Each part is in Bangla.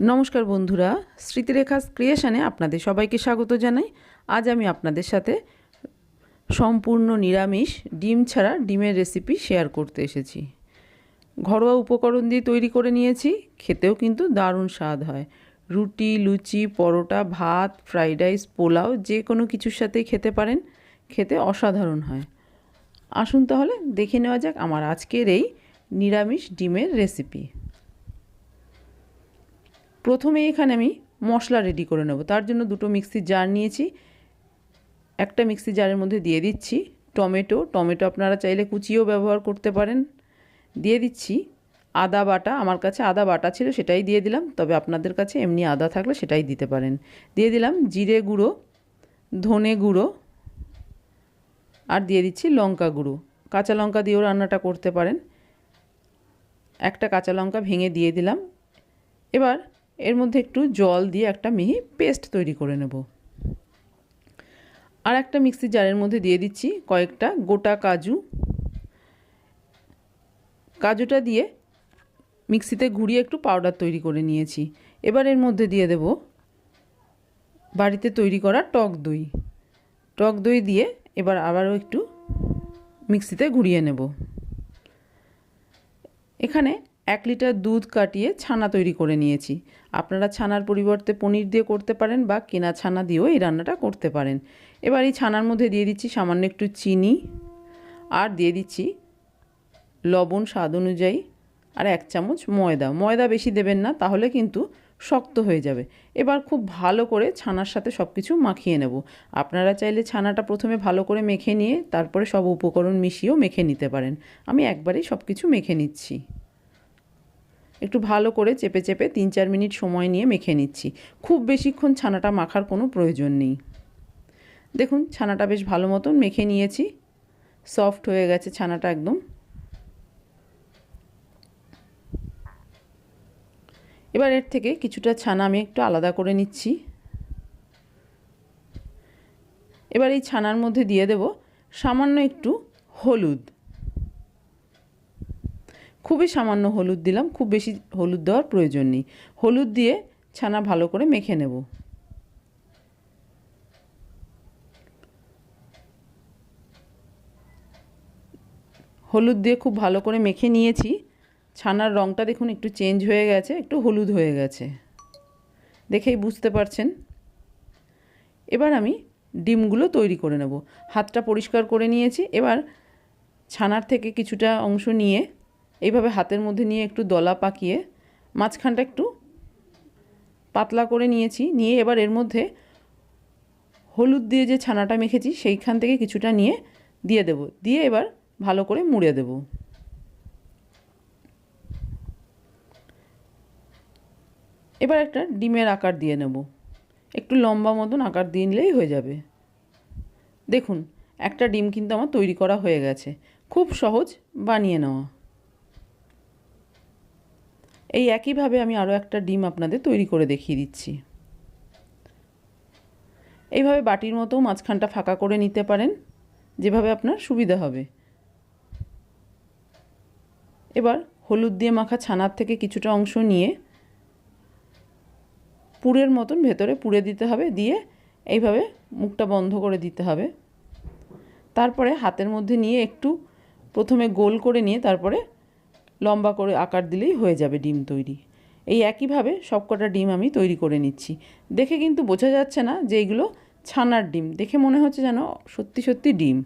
নমস্কার বন্ধুরা স্মৃতিরেখা ক্রিয়েশানে আপনাদের সবাইকে স্বাগত জানাই। আজ আমি আপনাদের সাথে সম্পূর্ণ নিরামিষ, ডিম ছাড়া ডিমের রেসিপি শেয়ার করতে এসেছি। ঘরোয়া উপকরণ দিয়ে তৈরি করে নিয়েছি, খেতেও কিন্তু দারুণ স্বাদ হয়। রুটি, লুচি, পরোটা, ভাত ফ্রাইড রাইস পোলাও, যে কোনো কিছুর সাথেই খেতে পারেন। খেতে অসাধারণ হয়। আসুন তাহলে দেখে নেওয়া যাক আমার আজকের এই নিরামিষ ডিমের রেসিপি প্রথমে এখানে আমি মশলা রেডি করে নেব। তার জন্য দুটো মিক্সির জার নিয়েছি। একটা মিক্সি জারের মধ্যে দিয়ে দিচ্ছি টমেটো। টমেটো আপনারা চাইলে কুচিও ব্যবহার করতে পারেন। দিয়ে দিচ্ছি আদা বাটা। আমার কাছে আদা বাটা ছিল, সেটাই দিয়ে দিলাম। তবে আপনাদের কাছে এমনি আদা থাকলে সেটাই দিতে পারেন। দিয়ে দিলাম জিরে গুঁড়ো, ধনে গুঁড়ো আর দিয়ে দিচ্ছি লঙ্কা গুঁড়ো। কাঁচা লঙ্কা দিয়েও রান্নাটা করতে পারেন। একটা কাঁচা লঙ্কা ভেঙে দিয়ে দিলাম। এবার এর মধ্যে একটু জল দিয়ে একটা মিহি পেস্ট তৈরি করে নেব। আর একটা মিক্সির জারের মধ্যে দিয়ে দিচ্ছি কয়েকটা গোটা কাজু। কাজুটা দিয়ে মিক্সিতে ঘুরিয়ে একটু পাউডার তৈরি করে নিয়েছি। এবার এর মধ্যে দিয়ে দেব বাড়িতে তৈরি করা টক দই। টক দই দিয়ে এবার আবারও একটু মিক্সিতে ঘুরিয়ে নেব। এখানে এক লিটার দুধ কাটিয়ে ছানা তৈরি করে নিয়েছি। আপনারা ছানার পরিবর্তে পনির দিয়ে করতে পারেন বা কেনা ছানা দিয়েও এই রান্নাটা করতে পারেন। এবার এই ছানার মধ্যে দিয়ে দিচ্ছি সামান্য একটু চিনি আর দিয়ে দিচ্ছি লবণ স্বাদ অনুযায়ী আর এক চামচ ময়দা। ময়দা বেশি দেবেন না, তাহলে কিন্তু শক্ত হয়ে যাবে। এবার খুব ভালো করে ছানার সাথে সব কিছু মাখিয়ে নেব। আপনারা চাইলে ছানাটা প্রথমে ভালো করে মেখে নিয়ে তারপরে সব উপকরণ মিশিয়েও মেখে নিতে পারেন। আমি একবারেই সব কিছু মেখে নিচ্ছি। একটু ভালো করে চেপে চেপে তিন চার মিনিট সময় নিয়ে মেখে নিচ্ছি। খুব বেশিক্ষণ ছানাটা মাখার কোনো প্রয়োজন নেই। দেখুন, ছানাটা বেশ ভালো মতন মেখে নিয়েছি। সফট হয়ে গেছে ছানাটা একদম। এবার এর থেকে কিছুটা ছানা আমি একটু আলাদা করে নিচ্ছি। এবার এই ছানার মধ্যে দিয়ে দেব সামান্য একটু হলুদ। খুবই সামান্য হলুদ দিলাম, খুব বেশি হলুদ দেওয়ার প্রয়োজন নেই। হলুদ দিয়ে ছানা ভালো করে মেখে নেব। হলুদ দিয়ে খুব ভালো করে মেখে নিয়েছি। ছানার রঙটা দেখুন একটু চেঞ্জ হয়ে গেছে, একটু হলুদ হয়ে গেছে। দেখেই বুঝতে পারছেন? এবার আমি ডিমগুলো তৈরি করে নেব। হাতটা পরিষ্কার করে নিয়েছি। এবার ছানার থেকে কিছুটা অংশ নিয়ে এইভাবে হাতের মধ্যে নিয়ে একটু দলা পাকিয়ে মাঝখানটা একটু পাতলা করে নিয়েছি। নিয়ে এবার এর মধ্যে হলুদ দিয়ে যে ছানাটা মেখেছি, সেইখান থেকে কিছুটা নিয়ে দিয়ে দেব। দিয়ে এবার ভালো করে মুড়ে দেব। এবার একটা ডিমের আকার দিয়ে নেব। একটু লম্বা মতন আকার দিয়ে নিলেই হয়ে যাবে। দেখুন, একটা ডিম কিন্তু আমার তৈরি করা হয়ে গেছে। খুব সহজ বানিয়ে নেওয়া। এই একইভাবে আমি আরও একটা ডিম আপনাদের তৈরি করে দেখিয়ে দিচ্ছি। এইভাবে বাটির মতো মাঝখানটা ফাঁকা করে নিতে পারেন, যেভাবে আপনার সুবিধা হবে। এবার হলুদ দিয়ে মাখা ছানার থেকে কিছুটা অংশ নিয়ে পুরের মতন ভেতরে পুড়ে দিতে হবে, দিয়ে এইভাবে মুখটা বন্ধ করে দিতে হবে। তারপরে হাতের মধ্যে নিয়ে একটু প্রথমে গোল করে নিয়ে তারপরে লম্বা করে আকার দিলেই হয়ে যাবে ডিম তৈরি। এই একইভাবে সবকটা ডিম আমি তৈরি করে নিচ্ছি। দেখে কিন্তু বোঝা যাচ্ছে না যে এইগুলো ছানার ডিম। দেখে মনে হচ্ছে যেন সত্যি সত্যি ডিম।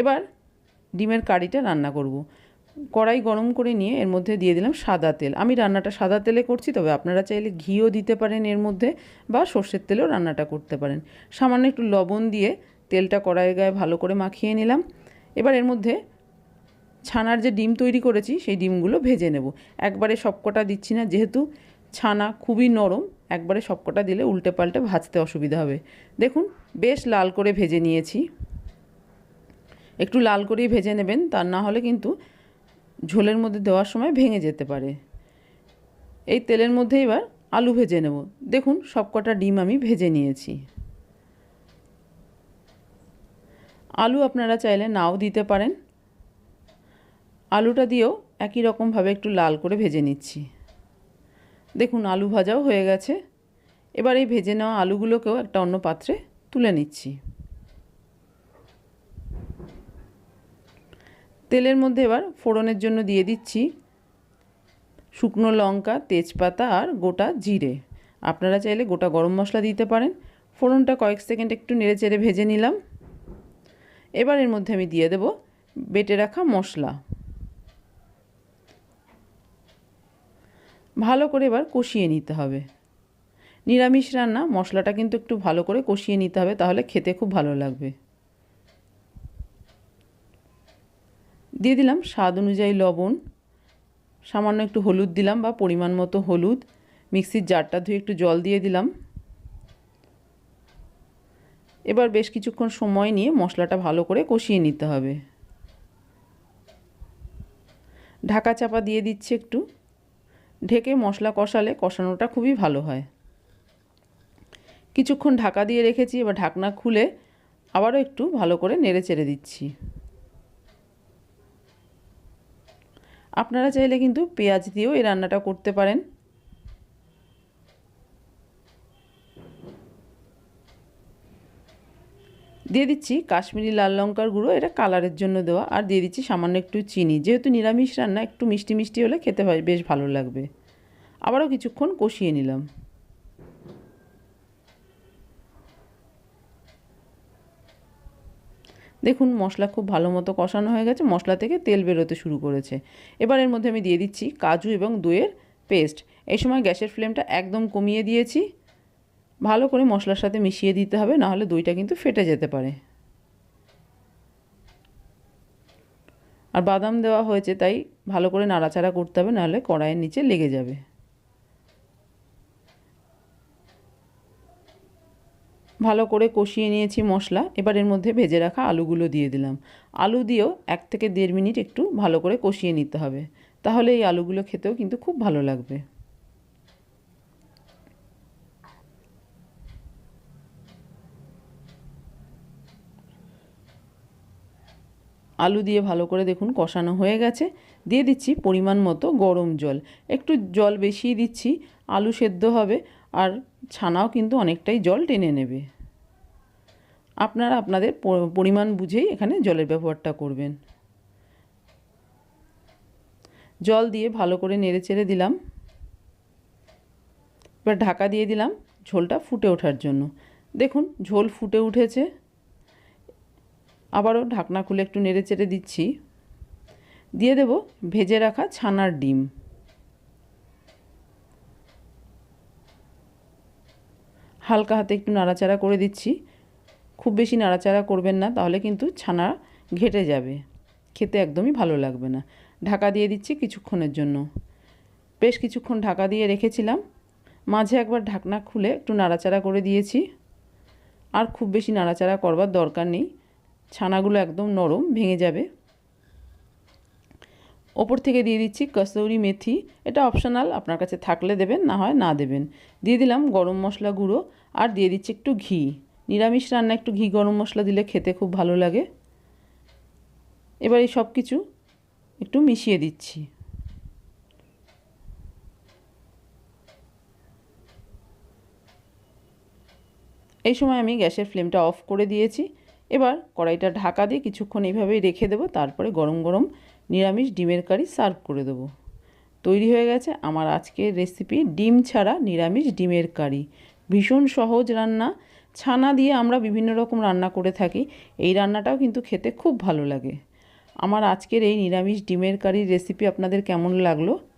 এবার ডিমের কারিটা রান্না করব। কড়াই গরম করে নিয়ে এর মধ্যে দিয়ে দিলাম সাদা তেল। আমি রান্নাটা সাদা তেলে করছি, তবে আপনারা চাইলে ঘিও দিতে পারেন এর মধ্যে বা সর্ষের তেলেও রান্নাটা করতে পারেন। সামান্য একটু লবণ দিয়ে তেলটা কড়াইয়ের গায়ে ভালো করে মাখিয়ে নিলাম। এবার এর মধ্যে ছানার যে ডিম তৈরি করেছি, সেই ডিমগুলো ভেজে নেব। একবারে সবকটা দিচ্ছি না, যেহেতু ছানা খুবই নরম, একবারে সবকটা দিলে উল্টে পাল্টে ভাজতে অসুবিধা হবে। দেখুন, বেশ লাল করে ভেজে নিয়েছি। একটু লাল করেই ভেজে নেবেন, তা না হলে কিন্তু ঝোলের মধ্যে দেওয়ার সময় ভেঙে যেতে পারে। এই তেলের মধ্যে এবার আলু ভেজে নেব। দেখুন, সবকটা ডিম আমি ভেজে নিয়েছি। আলু আপনারা চাইলে নাও দিতে পারেন। আলুটা দিয়েও একই রকমভাবে একটু লাল করে ভেজে নিচ্ছি। দেখুন, আলু ভাজাও হয়ে গেছে। এবার এই ভেজে নেওয়া আলুগুলোকেও একটা অন্য পাত্রে তুলে নিচ্ছি। তেলের মধ্যে এবার ফোড়নের জন্য দিয়ে দিচ্ছি শুকনো লঙ্কা, তেজপাতা আর গোটা জিরে। আপনারা চাইলে গোটা গরম মশলা দিতে পারেন। ফোড়নটা কয়েক সেকেন্ড একটু নেড়ে চেড়ে ভেজে নিলাম। এবার এর মধ্যে আমি দিয়ে দেব বেটে রাখা মশলা। ভালো করে এবার কষিয়ে নিতে হবে। নিরামিষ রান্না, মশলাটা কিন্তু একটু ভালো করে কষিয়ে নিতে হবে, তাহলে খেতে খুব ভালো লাগবে। দিয়ে দিলাম স্বাদ অনুযায়ী লবণ, সামান্য একটু হলুদ দিলাম বা পরিমাণ মতো হলুদ, মিক্সির জারটা ধুয়ে একটু জল দিয়ে দিলাম। এবার বেশ কিছুক্ষণ সময় নিয়ে মশলাটা ভালো করে কষিয়ে নিতে হবে। ঢাকা চাপা দিয়ে দিচ্ছি একটু। ঢেকে মশলা কষালে কষানোটা খুবই ভালো হয়। কিছুক্ষণ ঢাকা দিয়ে রেখেছি, এবার ঢাকনা খুলে আবারও একটু ভালো করে নেড়ে চেড়ে দিচ্ছি। আপনারা চাইলে কিন্তু পেঁয়াজ দিয়েও এই রান্নাটা করতে পারেন। দিয়ে দিচ্ছি কাশ্মীরি লাল লঙ্কার গুঁড়ো, এটা কালারের জন্য দেওয়া। আর দিয়ে দিচ্ছি সামান্য একটু চিনি। যেহেতু নিরামিষ রান্না, একটু মিষ্টি মিষ্টি হলে খেতে হয়, বেশ ভালো লাগবে। আবারও কিছুক্ষণ কষিয়ে নিলাম। দেখুন, মশলা খুব ভালো মতো কষানো হয়ে গেছে, মশলা থেকে তেল বেরোতে শুরু করেছে। এবার এর মধ্যে আমি দিয়ে দিচ্ছি কাজু এবং দইয়ের পেস্ট। এই সময় গ্যাসের ফ্লেমটা একদম কমিয়ে দিয়েছি। ভালো করে মশলার সাথে মিশিয়ে দিতে হবে, নাহলে দইটা কিন্তু ফেটে যেতে পারে। আর বাদাম দেওয়া হয়েছে, তাই ভালো করে নাড়াচাড়া করতে হবে, নাহলে কড়াইয়ের নিচে লেগে যাবে। ভালো করে কষিয়ে নিয়েছি মশলা, এবার এর মধ্যে ভেজে রাখা আলুগুলো দিয়ে দিলাম। আলু দিয়েও এক থেকে দেড় মিনিট একটু ভালো করে কষিয়ে নিতে হবে, তাহলে এই আলুগুলো খেতেও কিন্তু খুব ভালো লাগবে। আলু দিয়ে ভালো করে দেখুন কষানো হয়ে গেছে। দিয়ে দিচ্ছি পরিমাণ মতো গরম জল। একটু জল বেশিই দিচ্ছি, আলু সেদ্ধ হবে আর ছানাও কিন্তু অনেকটাই জল টেনে নেবে। আপনারা আপনাদের পরিমাণ বুঝেই এখানে জলের ব্যবহারটা করবেন। জল দিয়ে ভালো করে নেড়ে চেড়ে দিলাম। এবার ঢাকা দিয়ে দিলাম ঝোলটা ফুটে ওঠার জন্য। দেখুন ঝোল ফুটে উঠেছে। আবারও ঢাকনা খুলে একটু নেড়ে চেড়ে দিচ্ছি। দিয়ে দেব ভেজে রাখা ছানার ডিম। হালকা হাতে একটু নাড়াচাড়া করে দিচ্ছি। খুব বেশি নাড়াচাড়া করবেন না, তাহলে কিন্তু ছানা ঘেটে যাবে। খেতে একদমই ভালো লাগবে না। ঢাকা দিয়ে দিচ্ছি কিছুক্ষণের জন্য। বেশ কিছুক্ষণ ঢাকা দিয়ে রেখেছিলাম। মাঝে একবার ঢাকনা খুলে একটু নাড়াচাড়া করে দিয়েছি। আর খুব বেশি নাড়াচাড়া করবার দরকার নেই। ছানাগুলো একদম নরম, ভেঙে যাবে। ওপর থেকে দিয়ে দিচ্ছি কসৌরি মেথি। এটা অপশনাল, আপনার কাছে থাকলে দেবেন, না হয় না দেবেন। দিয়ে দিলাম গরম মশলা গুঁড়ো আর দিয়ে দিচ্ছি একটু ঘি। নিরামিষ রান্না একটু ঘি গরম মশলা দিলে খেতে খুব ভালো লাগে। এবার এই সব কিছু একটু মিশিয়ে দিচ্ছি। এই সময় আমি গ্যাসের ফ্লেমটা অফ করে দিয়েছি। এবার কড়াইটা ঢাকা দিয়ে কিছুক্ষণ এইভাবেই রেখে দেবো, তারপরে গরম গরম নিরামিষ ডিমের কারি সার্ভ করে দেবো। তৈরি হয়ে গেছে আমার আজকের রেসিপি ডিম ছাড়া নিরামিষ ডিমের কারি। ভীষণ সহজ রান্না, ছানা দিয়ে আমরা বিভিন্ন রকম রান্না করে থাকি, এই রান্নাটাও কিন্তু খেতে খুব ভালো লাগে। আমার আজকের এই নিরামিষ ডিমের কারির রেসিপি আপনাদের কেমন লাগল?